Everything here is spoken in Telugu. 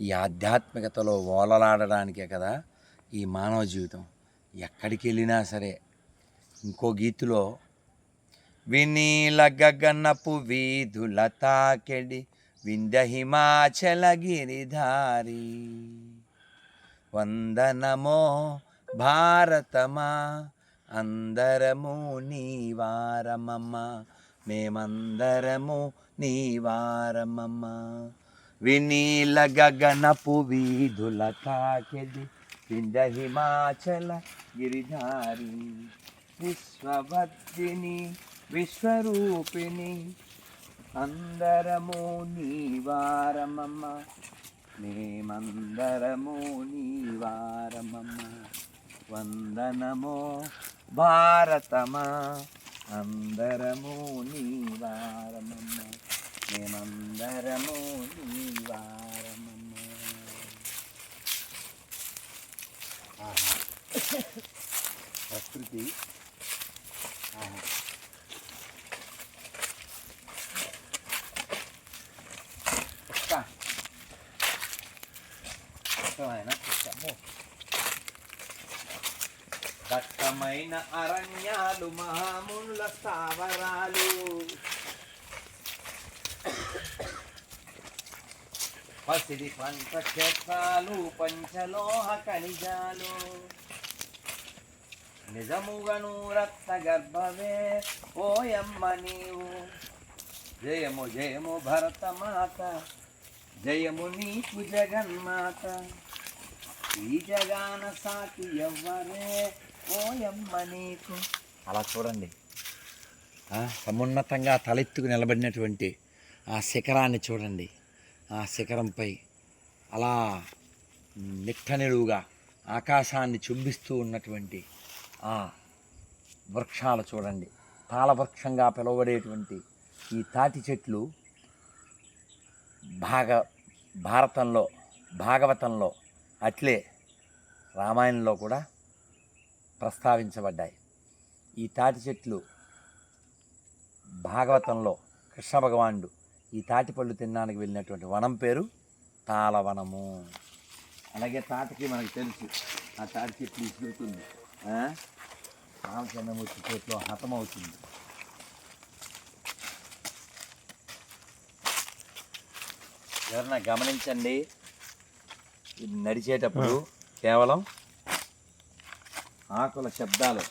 ఈ ఆధ్యాత్మికతలో ఓలలాడడానికే కదా ఈ మానవ జీవితం. ఎక్కడికి వెళ్ళినా సరే ఇంకో గీతిలో వినీల గగనపు వీధుల తాకెడి వింద హిమాచల గిరిధారి వందనమో భారతమా అందరము నీవారమమ్మ మేమందరము నీవారమమ్మ వినీల గగనపు వీధుల తాకెది వింద హిమాచల గిరిధారి. విశ్వభద్రిని విశ్వరూపిణి అందరము నీవారమమ్మ మేమందరము నీవారమమ్మ వందనమో భారతమా అందరము నీవారమమ్మ మేమందరము నీ నీవారమమ్మ ఆహా. ప్రకృతి ఆహా. కుక్క కుక్కమైన కుక్క అమ్మో. దట్టమైన అరణ్యాలు మహామునుల స్థావరాలు పసిడి పంట క్షేత్రాలు పంచలోహ ఖనిజాలు. నిజముగను రక్త గర్భవే ఓయమ్మ నీవు. జయము జయము భరతమాత జయము నీకు జగన్మాత. ఈ జగాన సాటి ఎవ్వరే ఓయమ్మ నీకు. అలా చూడండి. సమున్నతంగా తలెత్తుకు నిలబడినటువంటి ఆ శిఖరాన్ని చూడండి. శిఖరంపై అలా నిట్టనిలువుగా ఆకాశాన్ని చుంబిస్తూ ఉన్నటువంటి ఆ వృక్షాలు చూడండి. తాళవృక్షంగా పిలువబడేటువంటి ఈ తాటి చెట్లు భాగ భారతంలో భాగవతంలో అట్లే రామాయణంలో కూడా ప్రస్తావించబడ్డాయి. ఈ తాటి చెట్లు భాగవతంలో కృష్ణ భగవానుడు ఈ తాటి పళ్ళు తినడానికి వెళ్ళినటువంటి వనం పేరు తాళవనము. అలాగే తాటికి మనకు తెలుసు ఆ తాటి చెట్లు ఇసురుతుంది ఆ? రామచంద్రమూర్తి చేతిలో హతమవుతుంది ఎవరన్నా గమనించండి ఇది నడిచేటప్పుడు కేవలం ఆకుల శబ్దాలు.